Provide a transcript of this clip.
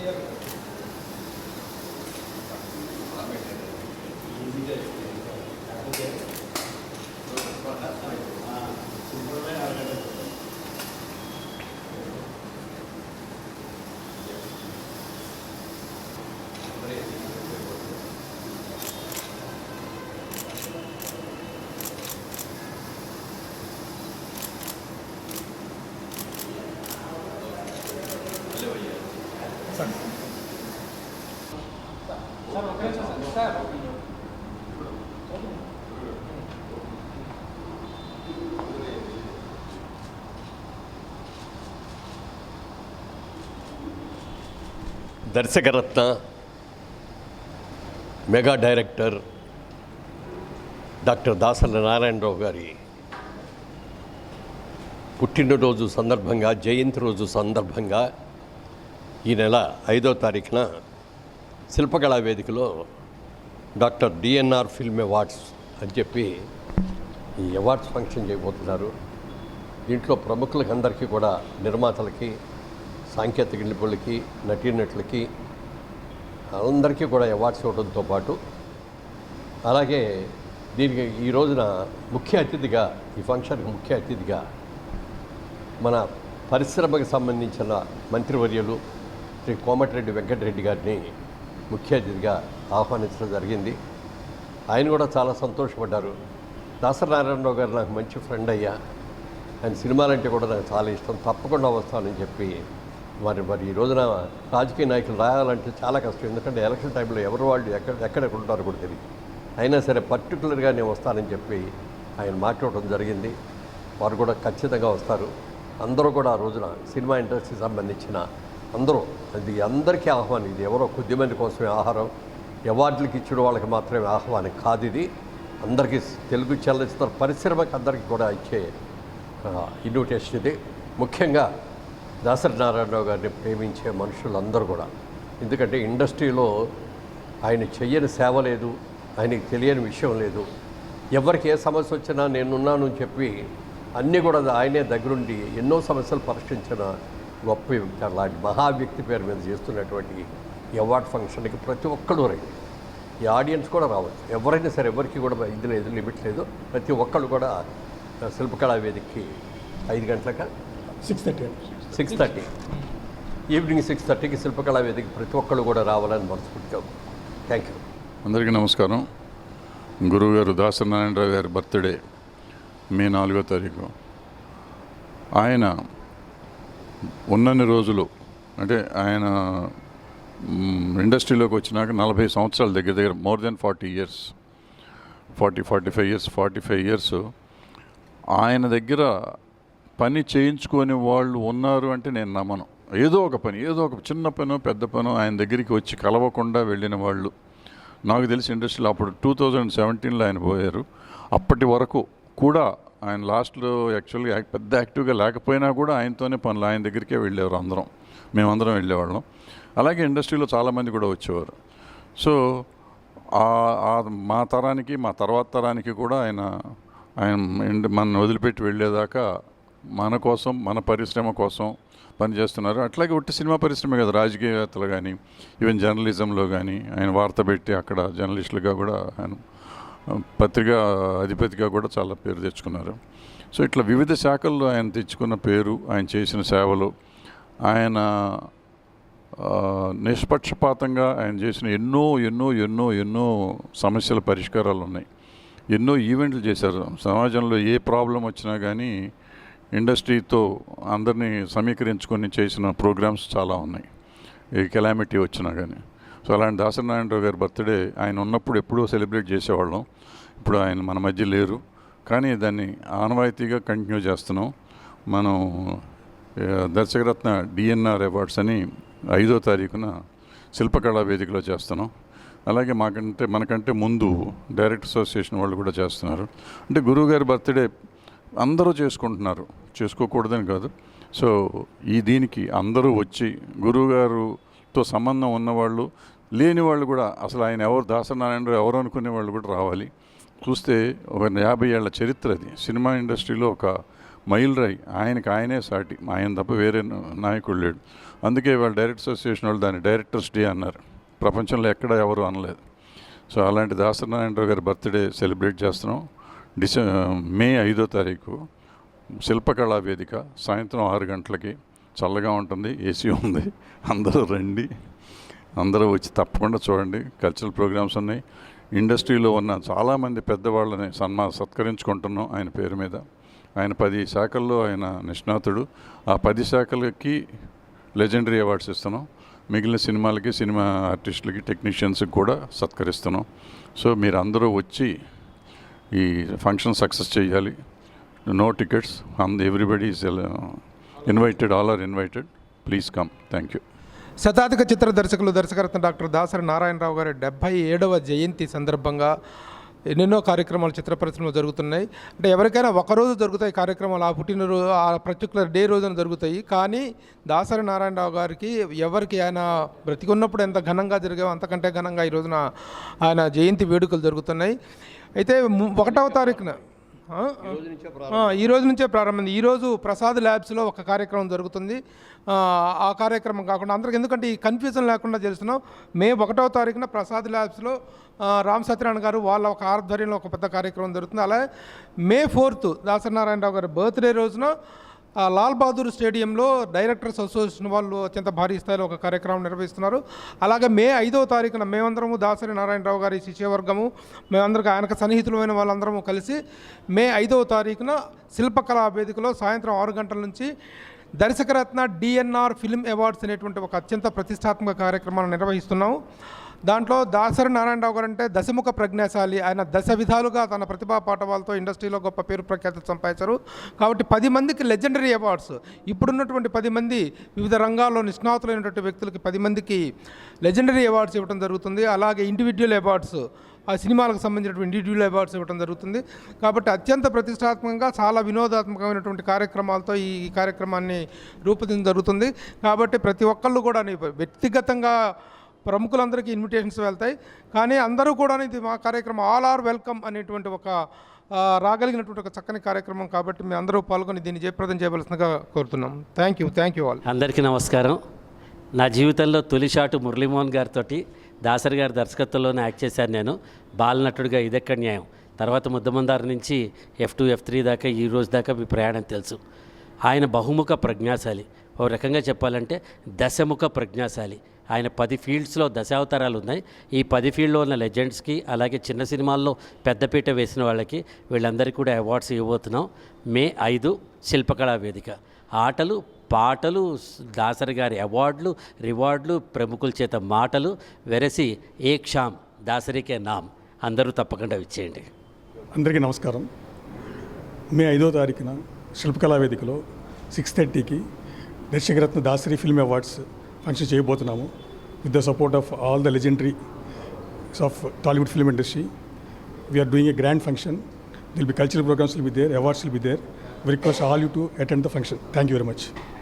করতেই হবে Darshakaratna mega director doctor Dasari Narayana Rao గారి పుట్టినరోజు సందర్భంగా జయంతి రోజు సందర్భంగా ఈ నెల ఐదో తారీఖున శిల్పకళా వేదికలో డాక్టర్ డిఎన్ఆర్ ఫిల్మ్ అవార్డ్స్ అని చెప్పి ఈ అవార్డ్స్ ఫంక్షన్ చేయబోతున్నారు. దీంట్లో ప్రముఖులకి అందరికీ కూడా నిర్మాతలకి సాంకేతిక నిపుణులకి నటీనటులకి అందరికీ కూడా అవార్డ్స్ ఇవ్వడంతో పాటు అలాగే దీనికి ఈ రోజున ముఖ్య అతిథిగా ఈ ఫంక్షన్కి ముఖ్య అతిథిగా మన పరిశ్రమకు సంబంధించిన మంత్రివర్యులు శ్రీ కోమటిరెడ్డి వెంకటరెడ్డి గారిని ముఖ్య అతిథిగా ఆహ్వానించడం జరిగింది. ఆయన కూడా చాలా సంతోషపడ్డారు. దాసనారాయణరావు గారు నాకు మంచి ఫ్రెండ్ అయ్యా. ఆయన సినిమాలంటే కూడా నాకు చాలా ఇష్టం. తప్పకుండా వస్తానని చెప్పి మరి మరి ఈ రోజున రాజకీయ నాయకులు రాయాలంటే చాలా కష్టం. ఎందుకంటే ఎలక్షన్ టైంలో ఎవరు వాళ్ళు ఎక్కడ ఎక్కడ ఉంటారో కూడా తెలియదు. అయినా సరే పర్టికులర్గా నేను వస్తానని చెప్పి ఆయన మాట్లాడటం జరిగింది. వారు కూడా ఖచ్చితంగా వస్తారు. అందరూ కూడా ఆ రోజున సినిమా ఇండస్ట్రీకి సంబంధించిన అందరూ. అది అందరికీ ఆహ్వానం. ఇది ఎవరో కొద్దిమంది కోసమే ఆహారం. అవార్డులకు ఇచ్చిన వాళ్ళకి మాత్రమే ఆహ్వానం కాదు ఇది. అందరికీ తెలుగు చలనచిత్ర పరిశ్రమకి అందరికీ కూడా ఇచ్చే ఇన్విటేషన్ ఇది. ముఖ్యంగా దాసరి నారాయణరావు గారిని ప్రేమించే మనుషులందరూ కూడా. ఎందుకంటే ఇండస్ట్రీలో ఆయన చెయ్యని సేవ లేదు ఆయనకి తెలియని విషయం లేదు. ఎవరికి ఏ సమస్య వచ్చినా నేనున్నాను అని చెప్పి అన్నీ కూడా ఆయనే దగ్గరుండి ఎన్నో సమస్యలు పరిష్కరించిన గొప్ప వ్యక్తి అలాంటి మహా వ్యక్తి పేరు మీద చేస్తున్నటువంటి ఈ అవార్డ్ ఫంక్షన్కి ప్రతి ఒక్కళ్ళు రండి. ఈ ఆడియన్స్ కూడా రావచ్చు. ఎవరైనా సరే ఎవరికి కూడా ఇది లేదు లిమిట్ లేదు. ప్రతి ఒక్కళ్ళు కూడా శిల్పకళా వేదికకి ఐదు గంటలక six thirty six thirty. Evening six థర్టీకి శిల్పకళా వేదిక ప్రతి ఒక్కళ్ళు కూడా రావాలని మనస్ఫూర్తిగా థ్యాంక్ యూ. అందరికీ నమస్కారం. గురువుగారు దాసనారాయణరావు గారి బర్త్డే మే నాలుగో తారీఖు. ఆయన ఉన్నన్ని రోజులు అంటే ఆయన ఇండస్ట్రీలోకి వచ్చినాక నలభై సంవత్సరాల దగ్గర దగ్గర more than forty years forty forty five years forty five years ఆయన దగ్గర పని చేయించుకొని వాళ్ళు ఉన్నారు అంటే నేను నమ్మను. ఏదో ఒక పని ఏదో ఒక చిన్న పనో పెద్ద పనో ఆయన దగ్గరికి వచ్చి కలవకుండా వెళ్ళిన వాళ్ళు. నాకు తెలిసి ఇండస్ట్రీలో అప్పుడు టూ థౌజండ్ సెవెంటీన్లో ఆయన పోయారు. అప్పటి వరకు కూడా ఆయన లాస్ట్లో యాక్చువల్గా పెద్ద యాక్టివ్గా లేకపోయినా కూడా ఆయనతోనే పనులు. ఆయన దగ్గరికే వెళ్ళేవారు అందరం. మేమందరం వెళ్ళేవాళ్ళం. అలాగే ఇండస్ట్రీలో చాలామంది కూడా వచ్చేవారు. సో ఆ- మా తరానికి మా తర్వాత తరానికి కూడా ఆయన ఆయన మన వదిలిపెట్టి వెళ్ళేదాకా మన కోసం మన పరిశ్రమ కోసం పనిచేస్తున్నారు. అట్లాగే ఒట్టి సినిమా పరిశ్రమ కదా రాజకీయవేత్తలు కానీ ఈవెన్ జర్నలిజంలో కానీ ఆయన వార్త పెట్టి అక్కడ జర్నలిస్టులుగా కూడా ఆయన పత్రికా అధిపతిగా కూడా చాలా పేరు తెచ్చుకున్నారు. సో ఇట్లా వివిధ శాఖల్లో ఆయన తెచ్చుకున్న పేరు ఆయన చేసిన సేవలు ఆయన నిష్పక్షపాతంగా ఆయన చేసిన ఎన్నో ఎన్నో ఎన్నో ఎన్నో సమస్యల పరిష్కారాలు ఉన్నాయి. ఎన్నో ఈవెంట్లు చేశారు. సమాజంలో ఏ ప్రాబ్లం వచ్చినా కానీ ఇండస్ట్రీతో అందరినీ సమీకరించుకొని చేసిన ప్రోగ్రామ్స్ చాలా ఉన్నాయి. ఏ కెలామిటీ వచ్చినా కానీ సో అలాంటి దాసనారాయణరావు గారి బర్త్డే ఆయన ఉన్నప్పుడు ఎప్పుడూ సెలబ్రేట్ చేసేవాళ్ళం. ఇప్పుడు ఆయన మన మధ్య లేరు. కానీ దాన్ని ఆనవాయితీగా కంటిన్యూ చేస్తున్నాం. మనం దర్శకరత్న డిఎన్ఆర్ అవార్డ్స్ అని ఐదో తారీఖున శిల్పకళా వేదికలో చేస్తున్నాం. అలాగే మాకంటే మనకంటే ముందు డైరెక్ట్ అసోసియేషన్ వాళ్ళు కూడా చేస్తున్నారు. అంటే గురువుగారి బర్త్డే అందరూ చేసుకుంటున్నారు. చేసుకోకూడదని కాదు. సో ఈ దీనికి అందరూ వచ్చి గురువుగారుతో సంబంధం ఉన్నవాళ్ళు లేని వాళ్ళు కూడా అసలు ఆయన ఎవరు దాసనారాయణరావు ఎవరు అనుకునే వాళ్ళు కూడా రావాలి. చూస్తే ఒక యాభై ఏళ్ళ చరిత్ర అది. సినిమా ఇండస్ట్రీలో ఒక మైల్ రాయి. ఆయనే సాటి. ఆయన తప్ప వేరే నాయకుడు లేడు. అందుకే వాళ్ళ డైరెక్టర్ అసోసియేషన్ వాళ్ళు దాన్ని డైరెక్టర్స్ డే అన్నారు. ప్రపంచంలో ఎక్కడ ఎవరు అనలేదు. సో అలాంటి దాసనారాయణరావు గారి బర్త్డే సెలబ్రేట్ చేస్తున్నాం. డిసె మే ఐదో తారీఖు శిల్పకళా వేదిక. సాయంత్రం ఆరు గంటలకి చల్లగా ఉంటుంది ఏసీ ఉంది. అందరూ రండి. అందరూ వచ్చి తప్పకుండా చూడండి. కల్చరల్ ప్రోగ్రామ్స్ ఉన్నాయి. ఇండస్ట్రీలో ఉన్న చాలామంది పెద్దవాళ్ళని సన్మా సత్కరించుకుంటున్నాం ఆయన పేరు మీద. ఆయన పది శాఖల్లో ఆయన నిష్ణాతుడు. ఆ పది శాఖలకి లెజెండరీ అవార్డ్స్ ఇస్తున్నాం. మిగిలిన సినిమాలకి సినిమా ఆర్టిస్టులకి టెక్నీషియన్స్కి కూడా సత్కరిస్తున్నాం. సో మీరు అందరూ వచ్చి ఈ ఫంక్షన్ సక్సెస్ చేయాలి. No tickets. And everybody is invited. All are invited. Please come. Thank you. శతాధిక చిత్ర దర్శకులు దర్శకరత్న డాక్టర్ దాసరి నారాయణరావు గారి డెబ్భై ఏడవ జయంతి సందర్భంగా ఎన్నెన్నో కార్యక్రమాలు చిత్ర పరిశ్రమలో జరుగుతున్నాయి. అంటే ఎవరికైనా ఒకరోజు జరుగుతాయి కార్యక్రమాలు ఆ పుట్టినరోజు ఆ పర్టికులర్ డే రోజున జరుగుతాయి. కానీ దాసరి నారాయణరావు గారికి ఎవరికి ఆయన బ్రతికున్నప్పుడు ఎంత ఘనంగా జరిగావో అంతకంటే ఘనంగా ఈ రోజున ఆయన జయంతి వేడుకలు జరుగుతున్నాయి. అయితే ఒకటవ తారీఖున ఈ రోజు నుంచే ప్రారంభమైంది. ఈరోజు ప్రసాద్ ల్యాబ్స్లో ఒక కార్యక్రమం జరుగుతుంది. ఆ, కార్యక్రమం కాకుండా అందరికి ఎందుకంటే ఈ కన్ఫ్యూజన్ లేకుండా తెలుస్తున్నాం మే ఒకటవ తారీఖున ప్రసాద్ ల్యాబ్స్లో రామ్ సత్యనారాయణ గారు వాళ్ళ ఒక ఆధ్వర్యంలో ఒక పెద్ద కార్యక్రమం జరుగుతుంది. అలాగే మే ఫోర్త్ దాసనారాయణరావు గారి బర్త్డే రోజున ఆ, లాల్ బహదూర్ స్టేడియంలో డైరెక్టర్స్ అసోసియేషన్ వాళ్ళు అత్యంత భారీ స్థాయిలో ఒక కార్యక్రమం నిర్వహిస్తున్నారు. అలాగే మే ఐదవ తారీఖున మేమందరము దాసరి నారాయణరావు గారి శిష్యవర్గము మేమందరికి ఆయనకు సన్నిహితులమైన వాళ్ళందరము కలిసి మే ఐదవ తారీఖున శిల్పకళా వేదికలో సాయంత్రం ఆరు గంటల నుంచి దర్శకరత్న డిఎన్ఆర్ ఫిల్మ్ అవార్డ్స్ అనేటువంటి ఒక అత్యంత ప్రతిష్టాత్మక కార్యక్రమాన్ని నిర్వహిస్తున్నాము. దాంట్లో దాసరి నారాయణరావు గారు అంటే దశముఖ ప్రజ్ఞాశాలి. ఆయన దశ విధాలుగా తన ప్రతిభా పాఠవాలతో ఇండస్ట్రీలో గొప్ప పేరు ప్రఖ్యాతి సంపాదించారు. కాబట్టి పది మందికి లెజెండరీ అవార్డ్స్. ఇప్పుడున్నటువంటి పది మంది వివిధ రంగాల్లో నిష్ణాతులైనటువంటి వ్యక్తులకి పది మందికి లెజెండరీ అవార్డ్స్ ఇవ్వడం జరుగుతుంది. అలాగే ఇండివిజువల్ అవార్డ్స్ ఆ సినిమాలకు సంబంధించినటువంటి ఇండివిజువల్ అవార్డ్స్ ఇవ్వడం జరుగుతుంది. కాబట్టి అత్యంత ప్రతిష్టాత్మకంగా చాలా వినోదాత్మకమైనటువంటి కార్యక్రమాలతో ఈ కార్యక్రమాన్ని రూపొందించడం జరుగుతుంది. కాబట్టి ప్రతి ఒక్కళ్ళు కూడా వ్యక్తిగతంగా ప్రముఖులందరికీ ఇన్విటేషన్స్ వెళ్తాయి. కానీ అందరూ కూడా ఇది మా కార్యక్రమం ఆల్ ఆర్ వెల్కమ్ అనేటువంటి ఒక రాగలిగినటువంటి ఒక చక్కని కార్యక్రమం కాబట్టి మేము అందరూ పాల్గొని దీన్ని జయప్రదం చేయవలసిందిగా కోరుతున్నాం. Thank you thank you all అందరికీ నమస్కారం. నా జీవితంలో తొలిషాటు మురళీమోహన్ గారితో దాసరి గారి దర్శకత్వంలోనే యాక్ట్ చేశాను నేను. బాలనటుడిగా ఇదెక్కడ న్యాయం? తర్వాత ముద్దమందారు నుంచి ఎఫ్ టూ ఎఫ్ త్రీ దాకా ఈ రోజు దాకా మీ ప్రయాణం తెలుసు. ఆయన బహుముఖ ప్రజ్ఞాశాలి. ఓ రకంగా చెప్పాలంటే దశముఖ ప్రజ్ఞాశాలి. ఆయన పది ఫీల్డ్స్లో దశావతారాలు ఉన్నాయి. ఈ పది ఫీల్డ్లో ఉన్న లెజెండ్స్కి అలాగే చిన్న సినిమాల్లో పెద్దపీట వేసిన వాళ్ళకి వీళ్ళందరికీ కూడా అవార్డ్స్ ఇవ్వబోతున్నాం. మే ఐదు శిల్పకళా వేదిక. ఆటలు పాటలు దాసరి గారి అవార్డులు రివార్డులు ప్రముఖుల చేత మాటలు వెరసి ఏ క్షామ్ దాసరికే నామ్. అందరూ తప్పకుండా ఇచ్చేయండి అందరికీ నమస్కారం. మే ఐదో తారీఖున శిల్పకళా వేదికలో సిక్స్ థర్టీకి Darshakaratna Dasari film awards function చేయబోతున్నాము with the support of all the legendary of Tollywood film industry we're doing a grand function will be cultural programmes will be there awards will be there we request all you to attend the function thank you very much